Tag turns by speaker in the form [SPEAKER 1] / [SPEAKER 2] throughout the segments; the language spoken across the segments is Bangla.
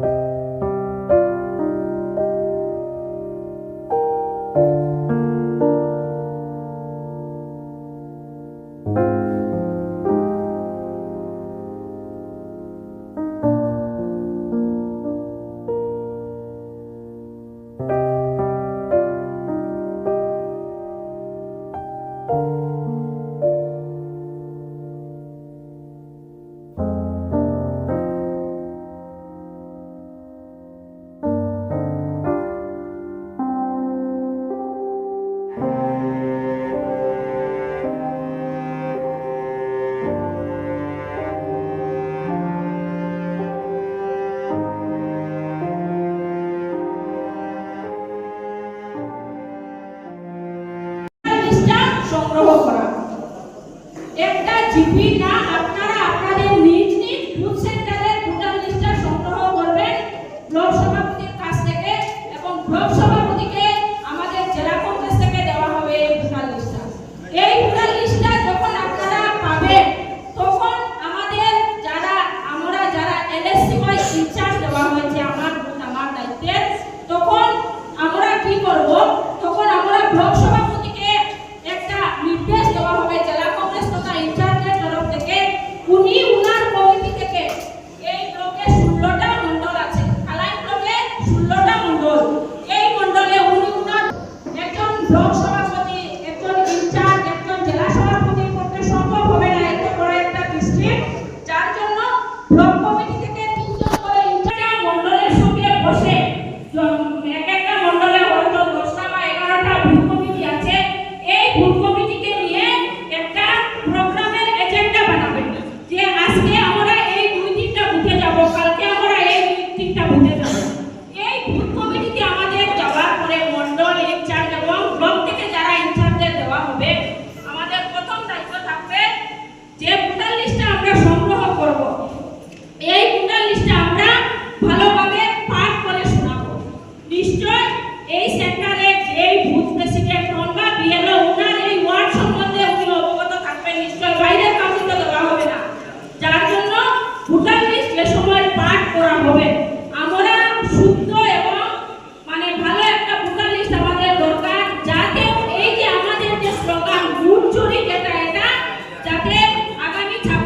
[SPEAKER 1] thank you. শিল্পীরা আপনারা আপনাদের নিজ নিজ group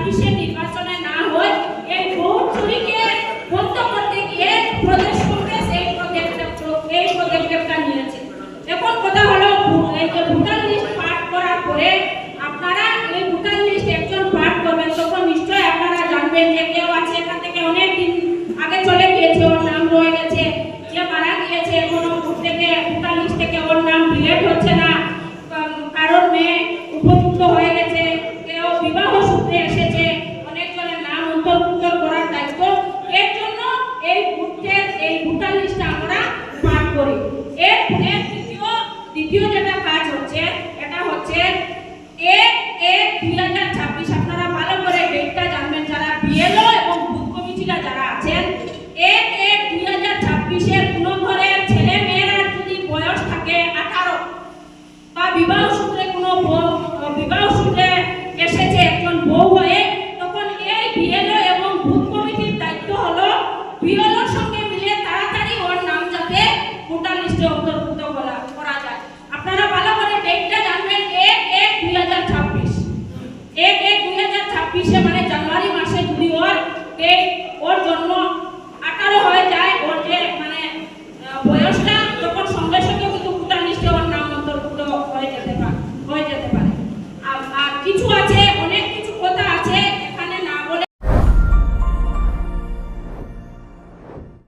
[SPEAKER 1] nicht hingeht, weißt du, অন্তর্ভুক্ত করার দায়িত্ব। এর জন্য এই বুথের এই ভোটার লিস্টটা আমরা পাঠ করি। এর এর দ্বিতীয় দ্বিতীয় যেটা কাজ হচ্ছে, এটা হচ্ছে এক এক দুই হাজার ছাব্বিশ। আপনারা ভালো করে ডেটটা জানবেন, যারা বিএলও এবং বুথ কমিটিরা যারা আছেন, এ এক দুই হাজার ছাব্বিশের কোনো ঘরের ছেলে মেয়েরা যদি বয়স থাকে আঠারো বা বিবাহ বিরলের সঙ্গে মিলে তাড়াতাড়ি ওর নাম যাবে ভোটার লিস্টে অন্তর্ভুক্ত